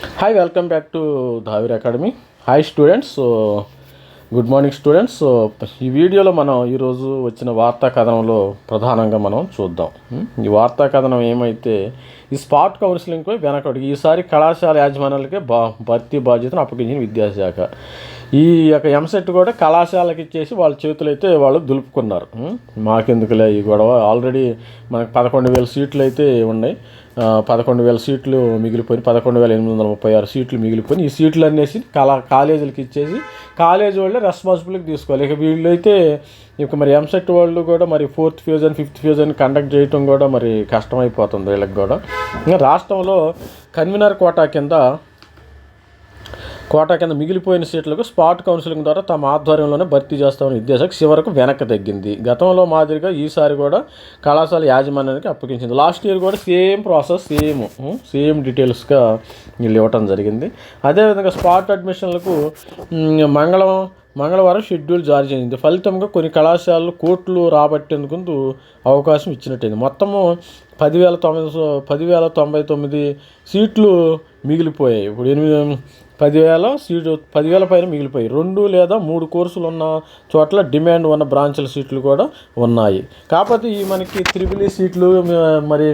Hi welcome back to Dhavir academy hi students so good morning students so ఈ వీడియోలో మనం ఈరోజు వచ్చిన వార్తా కథనంలో ప్రధానంగా మనం చూద్దాం. Hmm? ఈ వార్తా కథనం ఏమైతే ఈ స్పాట్ కౌన్సిలింగ్పై వెనకడుగు ఈసారి కళాశాల యాజమాన్యాలకే బా భర్తీ బాధ్యతను అప్పగించిన విద్యాశాఖ. ఈ యొక్క ఎంసెట్ కూడా కళాశాలకి ఇచ్చేసి వాళ్ళ చేతులు అయితే వాళ్ళు దులుపుకున్నారు. Hmm? మాకెందుకులే ఈ గొడవ? ఆల్రెడీ మనకు పదకొండు వేల సీట్లు అయితే ఉన్నాయి. పదకొండు వేల సీట్లు మిగిలిపోయి పదకొండు వేల ఎనిమిది వందల ముప్పై ఆరు సీట్లు మిగిలిపోయి ఈ సీట్లు అనేసి కళా కాలేజీలకి ఇచ్చేసి కాలేజ్ వాళ్ళే రెస్పాన్సిబిలిటీ తీసుకోవాలి. ఇక వీళ్ళైతే ఇక మరి ఎంసెట్ వాళ్ళు కూడా మరి ఫోర్త్ ఫేజ్ అని ఫిఫ్త్ ఫేజ్ అని కండక్ట్ చేయటం కూడా మరి కష్టమైపోతుంది వీళ్ళకి కూడా. ఇంకా రాష్ట్రంలో కన్వీనర్ కోటా కింద కోటా కింద మిగిలిపోయిన సీట్లకు స్పాట్ కౌన్సిలింగ్ ద్వారా తమ ఆధ్వర్యంలోనే భర్తీ చేస్తామని ఉద్దేశం చివరకు వెనక్కి తగ్గింది. గతంలో మాదిరిగా ఈసారి కూడా కళాశాల యాజమాన్యానికి అప్పగించింది. లాస్ట్ ఇయర్ కూడా సేమ్ ప్రాసెస్ సేమ్ సేమ్ డీటెయిల్స్గా వీళ్ళు ఇవ్వటం జరిగింది. అదేవిధంగా స్పాట్ అడ్మిషన్లకు మంగళం మంగళవారం షెడ్యూల్ జారీ చేసింది. ఫలితంగా కొన్ని కళాశాలలు కోట్లు రాబట్టేందుకు అవకాశం ఇచ్చినట్టయింది. మొత్తము పదివేల తొమ్మిది పదివేల తొంభై తొమ్మిది సీట్లు మిగిలిపోయాయి. ఇప్పుడు ఎనిమిది పదివేల సీటు పదివేల పైన మిగిలిపోయి రెండు లేదా మూడు కోర్సులు ఉన్న చోట్ల డిమాండ్ ఉన్న బ్రాంచుల సీట్లు కూడా ఉన్నాయి. కాకపోతే ఈ మనకి త్రిబుల్ సీట్లు మరి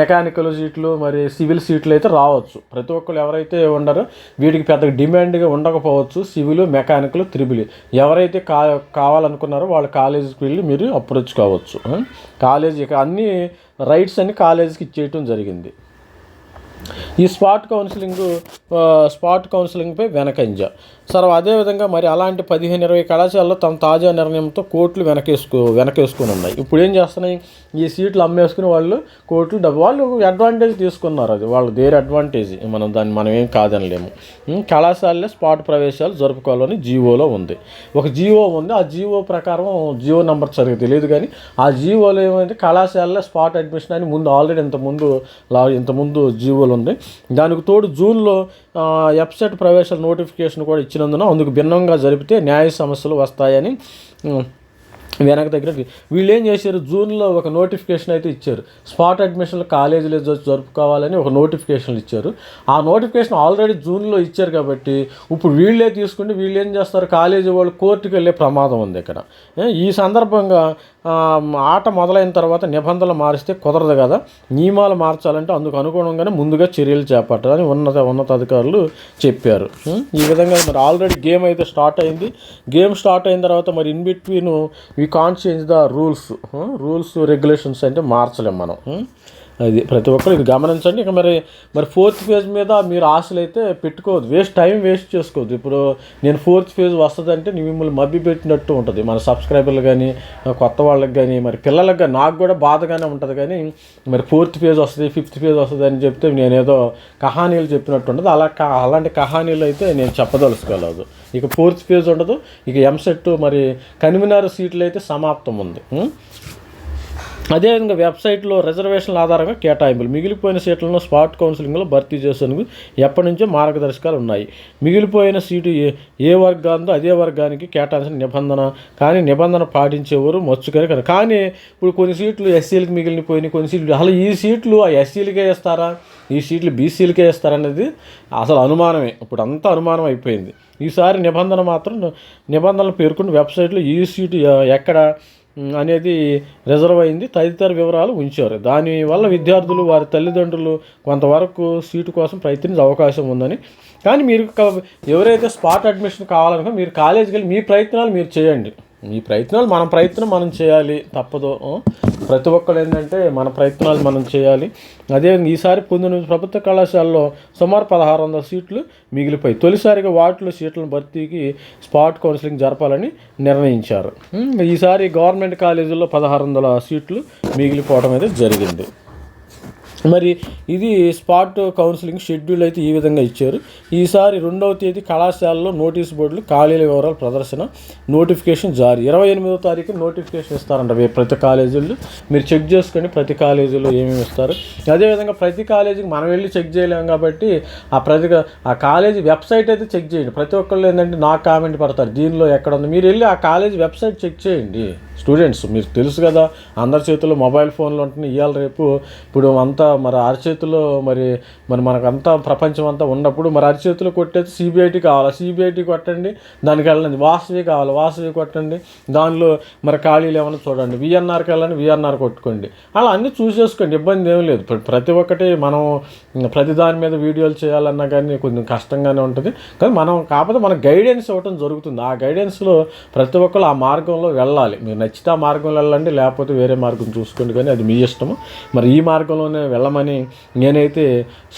మెకానికల్ సీట్లు మరి సివిల్ సీట్లు అయితే రావచ్చు. ప్రతి ఒక్కరు ఎవరైతే ఉండరో వీటికి పెద్దగా డిమాండ్గా ఉండకపోవచ్చు సివిల్ మెకానికల్ త్రిబుల్. ఎవరైతే కా కావాలనుకున్నారో వాళ్ళ కాలేజీకి వెళ్ళి మీరు అప్రోచ్ కావచ్చు. కాలేజీకి అన్ని రైట్స్ అన్ని కాలేజీకి ఇచ్చేయటం జరిగింది. ఈ స్పాట్ కౌన్సిలింగ్ స్పాట్ కౌన్సిలింగ్పై వెనకంజ. సరే అదేవిధంగా మరి అలాంటి పదిహేను ఇరవై కళాశాలలో తమ తాజా నిర్ణయంతో కోట్లు వెనకేసుకో వెనకేసుకుని ఉన్నాయి. ఇప్పుడు ఏం చేస్తున్నాయి? ఈ సీట్లు అమ్మేసుకుని వాళ్ళు కోట్లు డబ్బు వాళ్ళు అడ్వాంటేజ్ తీసుకున్నారు అది. వాళ్ళు దేర్ అడ్వాంటేజ్ మనం దాన్ని మనం ఏం కాదనలేము. కళాశాలలో స్పాట్ ప్రవేశాలు జరుపుకోవాలని జీవోలో ఉంది. ఒక జీవో ఉంది. ఆ జీవో ప్రకారం జీవో నెంబర్ సరిగ్గా తెలియదు కానీ ఆ జీవోలో ఏమైంది? కళాశాలలో స్పాట్ అడ్మిషన్ అని ముందు ఆల్రెడీ ఇంతకుముందు లా ఇంతకుముందు జీవోలు ఉంది దానికి తోడు జూన్లో ఆ, వెబ్సైట్ ప్రవేశాల నోటిఫికేషన్ కూడా ఇచ్చినందున అందుకు భిన్నంగా జరిపితే న్యాయ సమస్యలు వస్తాయని వెనక దగ్గర వీళ్ళు ఏం చేశారు? జూన్లో ఒక నోటిఫికేషన్ అయితే ఇచ్చారు. స్పాట్ అడ్మిషన్లు కాలేజీలో జరుపుకోవాలని ఒక నోటిఫికేషన్ ఇచ్చారు. ఆ నోటిఫికేషన్ ఆల్రెడీ జూన్లో ఇచ్చారు కాబట్టి ఇప్పుడు వీళ్ళే తీసుకుంటే వీళ్ళు ఏం చేస్తారు? కాలేజీ వాళ్ళు కోర్టుకు వెళ్ళే ప్రమాదం ఉంది ఇక్కడ. ఈ సందర్భంగా ఆట మొదలైన తర్వాత నిబంధనలు మారిస్తే కుదరదు కదా. నియమాలు మార్చాలంటే అందుకు అనుగుణంగానే ముందుగా చర్యలు చేపట్టాలని ఉన్నత ఉన్నతాధికారులు చెప్పారు. ఈ విధంగా మరి ఆల్రెడీ గేమ్ అయితే స్టార్ట్ అయింది. గేమ్ స్టార్ట్ అయిన తర్వాత మరి in between we can't change the rules rules regulations అంటే మార్చలేం మనం. Hmm? అది ప్రతి ఒక్కరు ఇది గమనించండి. ఇక మరి మరి ఫోర్త్ ఫేజ్ మీద మీరు ఆశలు అయితే పెట్టుకోవద్దు. వేస్ట్ టైం వేస్ట్ చేసుకోవద్దు. ఇప్పుడు నేను ఫోర్త్ ఫేజ్ వస్తుందంటే నీ మిమ్మల్ని మబ్బి పెట్టినట్టు ఉంటుంది. మన సబ్స్క్రైబర్లు కానీ కొత్త వాళ్ళకి కానీ మరి పిల్లలకు కానీ నాకు కూడా బాధగానే ఉంటుంది. కానీ మరి ఫోర్త్ ఫేజ్ వస్తుంది ఫిఫ్త్ ఫేజ్ వస్తుంది అని చెప్తే నేనేదో కహానీలు చెప్పినట్టు ఉంటుంది అలా అలాంటి కహానీలు అయితే నేను చెప్పదలుచుకోలేదు. ఇక ఫోర్త్ ఫేజ్ ఉండదు. ఇక ఎంసెట్ మరి కన్వీనర్ సీట్లు అయితే సమాప్తం ఉంది. అదేవిధంగా వెబ్సైట్లో రిజర్వేషన్ల ఆధారంగా కేటాయింపులు. మిగిలిపోయిన సీట్లను స్పాట్ కౌన్సిలింగ్లో భర్తీ చేసేందుకు ఎప్పటి నుంచో మార్గదర్శకాలు ఉన్నాయి. మిగిలిపోయిన సీటు ఏ ఏ వర్గాందో అదే వర్గానికి కేటాయించిన నిబంధన. కానీ నిబంధన పాటించేవారు మచ్చుకని కదా. కానీ ఇప్పుడు కొన్ని సీట్లు ఎస్సీలకు మిగిలిపోయినాయి కొన్ని సీట్లు అసలు ఈ సీట్లు ఆ ఎస్సీలకే ఇస్తారా? ఈ సీట్లు బీసీలకే ఇస్తారనేది అసలు అనుమానమే. ఇప్పుడు అంతా అనుమానం అయిపోయింది. ఈసారి నిబంధన మాత్రం నిబంధనలు పేర్కొన్న వెబ్సైట్లో ఈ సీటు ఎక్కడ అనేది రిజర్వ్ అయింది. తదితర వివరాలు ఉంచారు. దానివల్ల విద్యార్థులు వారి తల్లిదండ్రులు కొంతవరకు సీటు కోసం ప్రయత్నించే అవకాశం ఉందని. కానీ మీరు ఎవరైతే స్పాట్ అడ్మిషన్ కావాలనుకో మీరు కాలేజీకి వెళ్ళి మీ ప్రయత్నాలు మీరు చేయండి. మీ ప్రయత్నాలు మన ప్రయత్నం మనం చేయాలి తప్పదు. ప్రతి ఒక్కరు ఏంటంటే మన ప్రయత్నాలు మనం చేయాలి. అదే ఈసారి పొందిన ప్రభుత్వ కళాశాలలో సుమారు పదహారు వందల సీట్లు మిగిలిపోయి తొలిసారిగా వాటిలో సీట్లను భర్తీకి స్పాట్ కౌన్సిలింగ్ జరపాలని నిర్ణయించారు. ఈసారి గవర్నమెంట్ కాలేజీల్లో పదహారు వందల సీట్లు మిగిలిపోవడం అయితే జరిగింది. మరి ఇది స్పాట్ కౌన్సిలింగ్ షెడ్యూల్ అయితే ఈ విధంగా ఇచ్చారు. ఈసారి రెండవ తేదీ కళాశాలలో నోటీస్ బోర్డులు ఖాళీల వివరాల ప్రదర్శన నోటిఫికేషన్ జారీ. ఇరవై ఎనిమిదో తారీఖు నోటిఫికేషన్ ఇస్తారంట వే- ప్రతి కాలేజీలు. మీరు చెక్ చేసుకొని ప్రతి కాలేజీలో ఏమేమి ఇస్తారు. అదేవిధంగా ప్రతి కాలేజీకి మనం వెళ్ళి చెక్ చేయలేం కాబట్టి ఆ ప్రతి ఆ కాలేజీ వెబ్సైట్ అయితే చెక్ చేయండి. ప్రతి ఒక్కళ్ళు ఏంటంటే నాకు కామెంట్ పడతారు. దీనిలో ఎక్కడ ఉంది? మీరు వెళ్ళి ఆ కాలేజీ వెబ్సైట్ చెక్ చేయండి. స్టూడెంట్స్ మీకు తెలుసు కదా అందరి చేతుల్లో మొబైల్ ఫోన్లు ఉంటున్నాయి. ఇవాళ రేపు ఇప్పుడు అంతా మరి అరచేతిలో మరి మరి మనకంతా ప్రపంచం అంతా ఉన్నప్పుడు మరి అరచేతిలో కొట్టేది సిబిఐటి కావాలి? సిబిఐటి కొట్టండి దానికి వెళ్ళండి. వాసవి కావాలి? వాసవి కొట్టండి. దానిలో మరి ఖాళీలు ఏమైనా చూడండి. విఎన్ఆర్కి వెళ్ళండి విఎన్ఆర్ కొట్టుకోండి. అలా అన్నీ చూసేసుకోండి. ఇబ్బంది ఏం లేదు. ప్రతి ఒక్కటి మనం ప్రతి దాని మీద వీడియోలు చేయాలన్నా కానీ కొంచెం కష్టంగానే ఉంటుంది. కానీ మనం కాకపోతే మన గైడెన్స్ ఇవ్వటం జరుగుతుంది. ఆ గైడెన్స్లో ప్రతి ఒక్కరు ఆ మార్గంలో వెళ్ళాలి. మీరు నచ్చితే ఆ మార్గంలో వెళ్ళండి లేకపోతే వేరే మార్గం చూసుకోండి కానీ అది మీ ఇష్టము. మరి ఈ మార్గంలోనే వెళ్ళమని నేనైతే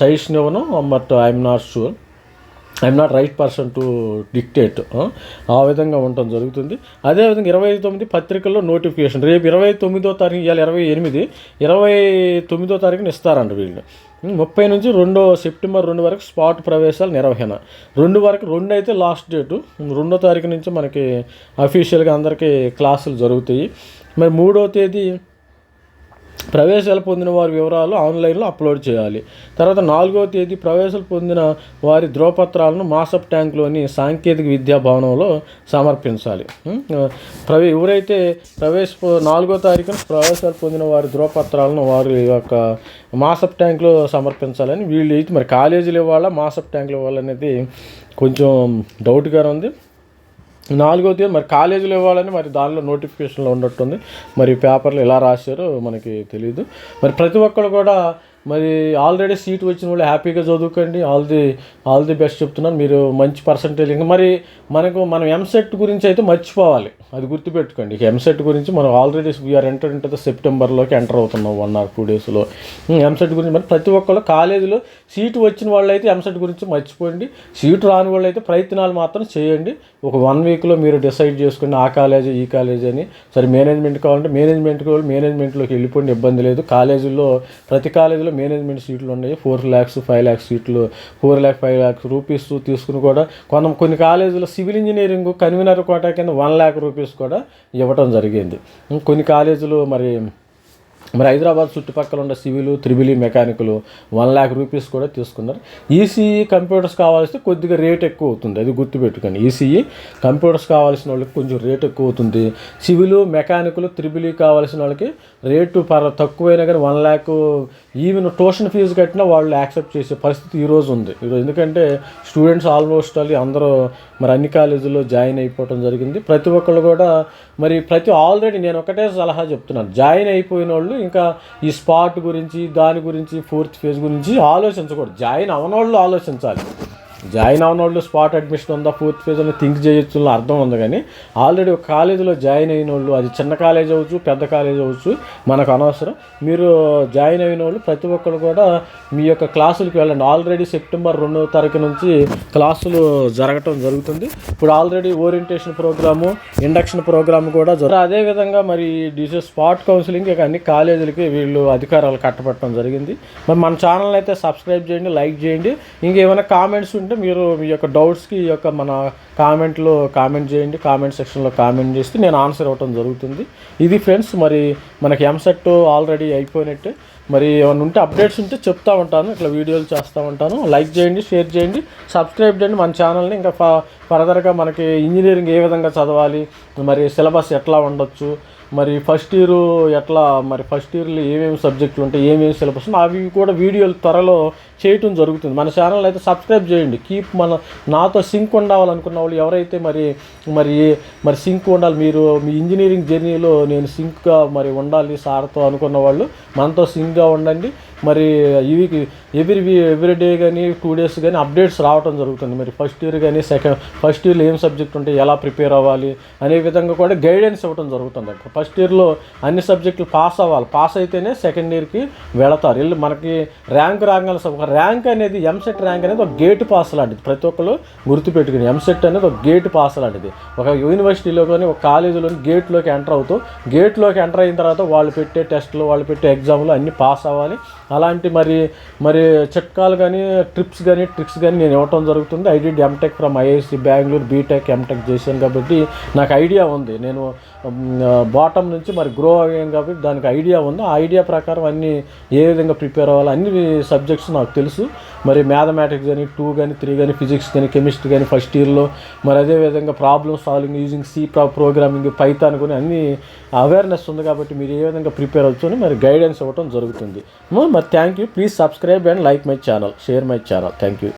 సజెషన్ ఇవ్వను but I'm not sure I'm not right person to dictate ఆ విధంగా ఉండటం జరుగుతుంది. అదేవిధంగా ఇరవై తొమ్మిది పత్రికల్లో నోటిఫికేషన్ రేపు ఇరవై తొమ్మిదో తారీఖు ఇవాళ ఇరవై ఎనిమిది ఇరవై తొమ్మిదో తారీఖున ఇస్తారంట వీళ్ళు. ముప్పై నుంచి రెండో సెప్టెంబర్ రెండు వరకు స్పాట్ ప్రవేశాలు నిర్వహణ. రెండు వరకు రెండు అయితే లాస్ట్ డేటు రెండో తారీఖు నుంచి మనకి అఫీషియల్గా అందరికీ క్లాసులు జరుగుతాయి. మరి మూడో తేదీ ప్రవేశాలు పొందిన వారి వివరాలు ఆన్లైన్లో అప్లోడ్ చేయాలి. తర్వాత నాలుగవ తేదీ ప్రవేశాలు పొందిన వారి ధ్రువపత్రాలను మాసప్ ట్యాంక్లోని సాంకేతిక విద్యా భవనంలో సమర్పించాలి. ప్రవే ఎవరైతే ప్రవేశ నాలుగో తారీఖున ప్రవేశాలు పొందిన వారి ధ్రువపత్రాలను వారి యొక్క మాసప్ ట్యాంక్లో సమర్పించాలని వీళ్ళు అయితే మరి కాలేజీలు ఇవ్వాలా మాసప్ ట్యాంకులు ఇవ్వాలనేది కొంచెం డౌట్గా ఉంది. నాలుగో తేదీ మరి కాలేజీలో ఇవ్వాలని మరి దానిలో నోటిఫికేషన్లో ఉన్నట్టుంది. మరి పేపర్లు ఎలా రాశారో మనకి తెలియదు మరి ప్రతి ఒక్కరు కూడా మరి ఆల్రెడీ సీట్ వచ్చిన వాళ్ళు హ్యాపీగా చదువుకోండి. All the all the best చెప్తున్నాను. మీరు మంచి పర్సంటేజ్ ఇంకా మరి మనకు మనం ఎంసెట్ గురించి అయితే మర్చిపోవాలి. అది గుర్తుపెట్టుకోండి. ఎంసెట్ గురించి మనం already we are enter enter సెప్టెంబర్లోకి enter అవుతున్నాం వన్ ఆర్ టూ డేస్లో ఎంసెట్ గురించి మరి ప్రతి ఒక్కళ్ళు కాలేజీలో సీటు వచ్చిన వాళ్ళు అయితే ఎంసెట్ గురించి మర్చిపోండి. సీటు రాని వాళ్ళు అయితే ప్రయత్నాలు మాత్రం చేయండి. ఒక వన్ వీక్లో మీరు డిసైడ్ చేసుకుని ఆ కాలేజీ ఈ కాలేజీ అని. సరే మేనేజ్మెంట్ కావాలంటే మేనేజ్మెంట్ వాళ్ళు మేనేజ్మెంట్లోకి వెళ్ళిపోండి. ఇబ్బంది లేదు. కాలేజీల్లో ప్రతి కాలేజీలో మేనేజ్మెంట్ సీట్లు ఉన్నాయి. ఫోర్ ల్యాక్స్ ఫైవ్ ల్యాక్స్ సీట్లు four lakh five lakhs rupees తీసుకుని కూడా కొంత కొన్ని కాలేజీలో సివిల్ ఇంజనీరింగ్ కన్వీనర్ కోటా కింద వన్ ల్యాక్ రూపీస్ కూడా ఇవ్వటం జరిగింది. కొన్ని కాలేజీలు మరి మరి హైదరాబాద్ చుట్టుపక్కల ఉన్న సివిలు త్రిబిలి మెకానికులు వన్ ల్యాక్ రూపీస్ కూడా తీసుకున్నారు. ఈసీఈ కంప్యూటర్స్ కావాల్సి కొద్దిగా రేట్ ఎక్కువ అవుతుంది. అది గుర్తుపెట్టుకోండి. ఈసీఈ కంప్యూటర్స్ కావాల్సిన వాళ్ళకి కొంచెం రేట్ ఎక్కువ అవుతుంది. సివిల్ మెకానికులు త్రిబిలి కావాల్సిన వాళ్ళకి రేటు పర తక్కువైనా కానీ one lakh even tuition fee కట్టినా వాళ్ళు యాక్సెప్ట్ చేసే పరిస్థితి ఈరోజు ఉంది. ఈరోజు ఎందుకంటే స్టూడెంట్స్ ఆల్మోస్ట్ అది అందరూ మరి అన్ని కాలేజీల్లో జాయిన్ అయిపోవటం జరిగింది. ప్రతి ఒక్కళ్ళు కూడా మరి ప్రతి ఆల్రెడీ నేను ఒకటే సలహా చెప్తున్నాను. జాయిన్ అయిపోయిన వాళ్ళు ఇంకా ఈ స్పాట్ గురించి దాని గురించి ఫోర్త్ ఫేజ్ గురించి ఆలోచించకూడదు. జాయిన్ అవనోళ్ళు ఆలోచించాలి. జాయిన్ అయిన వాళ్ళు స్పాట్ అడ్మిషన్ ఉందా ఫోర్త్ ఫేజ్ అని థింక్ చేయొచ్చు అర్థం ఉంది కానీ ఆల్రెడీ ఒక కాలేజీలో జాయిన్ అయిన వాళ్ళు అది చిన్న కాలేజ్ అవ్వచ్చు పెద్ద కాలేజ్ అవ్వచ్చు మనకు అనవసరం. మీరు జాయిన్ అయిన వాళ్ళు ప్రతి ఒక్కరు కూడా మీ యొక్క క్లాసులకు వెళ్ళండి. ఆల్రెడీ సెప్టెంబర్ రెండవ తారీఖు నుంచి క్లాసులు జరగటం జరుగుతుంది. ఇప్పుడు already orientation programme induction programme కూడా జరుగుతుంది అదేవిధంగా మరి డిసే స్పాట్ కౌన్సిలింగ్ ఇక అన్ని కాలేజీలకి వీళ్ళు అధికారాలు కట్టబెట్టడం జరిగింది. మరి మన ఛానల్ అయితే సబ్స్క్రైబ్ చేయండి లైక్ చేయండి. ఇంకేమైనా కామెంట్స్ ఉంటే మీరు మీ యొక్క డౌట్స్కి ఈ యొక్క మన కామెంట్లో కామెంట్ చేయండి కామెంట్ సెక్షన్లో కామెంట్ చేస్తే నేను ఆన్సర్ ఇవ్వటం జరుగుతుంది. ఇది ఫ్రెండ్స్ మరి మనకి ఎంసెట్ ఆల్రెడీ అయిపోయినట్టే. మరి ఏమైనా ఉంటే అప్డేట్స్ ఉంటే చెప్తా ఉంటాను ఇట్లా వీడియోలు చేస్తూ ఉంటాను. లైక్ చేయండి షేర్ చేయండి సబ్స్క్రైబ్ చేయండి మన ఛానల్ని ఇంకా ఫ ఫర్దర్గా మనకి ఇంజనీరింగ్ ఏ విధంగా చదవాలి మరి సిలబస్ ఎట్లా ఉండొచ్చు మరి ఫస్ట్ ఇయర్ ఎట్లా మరి ఫస్ట్ ఇయర్లో ఏమేమి సబ్జెక్టులు ఉంటాయి ఏమేమి సిలబస్ అవి కూడా వీడియోలు త్వరలో చేయటం జరుగుతుంది. మన ఛానల్ అయితే సబ్స్క్రైబ్ చేయండి. కీప్ మన నాతో సింక్ ఉండాలనుకున్న వాళ్ళు ఎవరైతే మరి మరి మరి సింక్ ఉండాలి మీరు మీ ఇంజనీరింగ్ జర్నీలో నేను సింక్గా మరి ఉండాలి సార్తో అనుకున్న వాళ్ళు మనతో సింక్గా ఉండండి. మరి ఇవి ఎవ్రీ ఎవ్రీ డే కానీ టూ డేస్ కానీ అప్డేట్స్ రావడం జరుగుతుంది. మరి ఫస్ట్ ఇయర్ కానీ సెకండ్ ఫస్ట్ ఇయర్లో ఏం సబ్జెక్ట్ ఉంటే ఎలా ప్రిపేర్ అవ్వాలి అనే విధంగా కూడా గైడెన్స్ ఇవ్వడం జరుగుతుంది అక్కడ. ఫస్ట్ ఇయర్లో అన్ని సబ్జెక్టులు పాస్ అవ్వాలి. పాస్ అయితేనే సెకండ్ ఇయర్కి వెళతారు. వెళ్ళి మనకి ర్యాంక్ రాగానే ఒక ర్యాంక్ అనేది ఎంసెట్ ర్యాంక్ అనేది ఒక గేట్ పాస్ లాంటిది. ప్రతి ఒక్కరు గుర్తుపెట్టుకుని ఎంసెట్ అనేది ఒక గేట్ పాస్ లాంటిది. ఒక యూనివర్సిటీలో కానీ ఒక కాలేజీలోని గేట్లోకి ఎంటర్ అవుతూ గేట్లోకి ఎంటర్ అయిన తర్వాత వాళ్ళు పెట్టే టెస్టులు వాళ్ళు పెట్టే ఎగ్జామ్లు అన్నీ పాస్ అవ్వాలి. అలాంటి మరి మరి చిట్కాలు కానీ ట్రిప్స్ కానీ ట్రిక్స్ కానీ నేను ఇవ్వటం జరుగుతుంది. I did MTech from IISc Bengaluru BTech MTech చేశాను కాబట్టి నాకు ఐడియా ఉంది. నేను బాటమ్ నుంచి మరి గ్రో అయ్యాను కాబట్టి దానికి ఐడియా ఉంది. ఆ ఐడియా ప్రకారం అన్నీ ఏ విధంగా ప్రిపేర్ అవ్వాలి అన్ని సబ్జెక్ట్స్ నాకు తెలుసు. మరి మ్యాథమెటిక్స్ కానీ టూ కానీ త్రీ కానీ ఫిజిక్స్ కానీ కెమిస్ట్రీ కానీ ఫస్ట్ ఇయర్లో మరి అదేవిధంగా problem solving using C programming Python కొని అన్ని అవేర్నెస్ ఉంది కాబట్టి మీరు ఏ విధంగా ప్రిపేర్ అవచ్చు అని మరి గైడెన్స్ ఇవ్వటం జరుగుతుంది. మరి మరి thank you please subscribe and like my channel share my channel thank you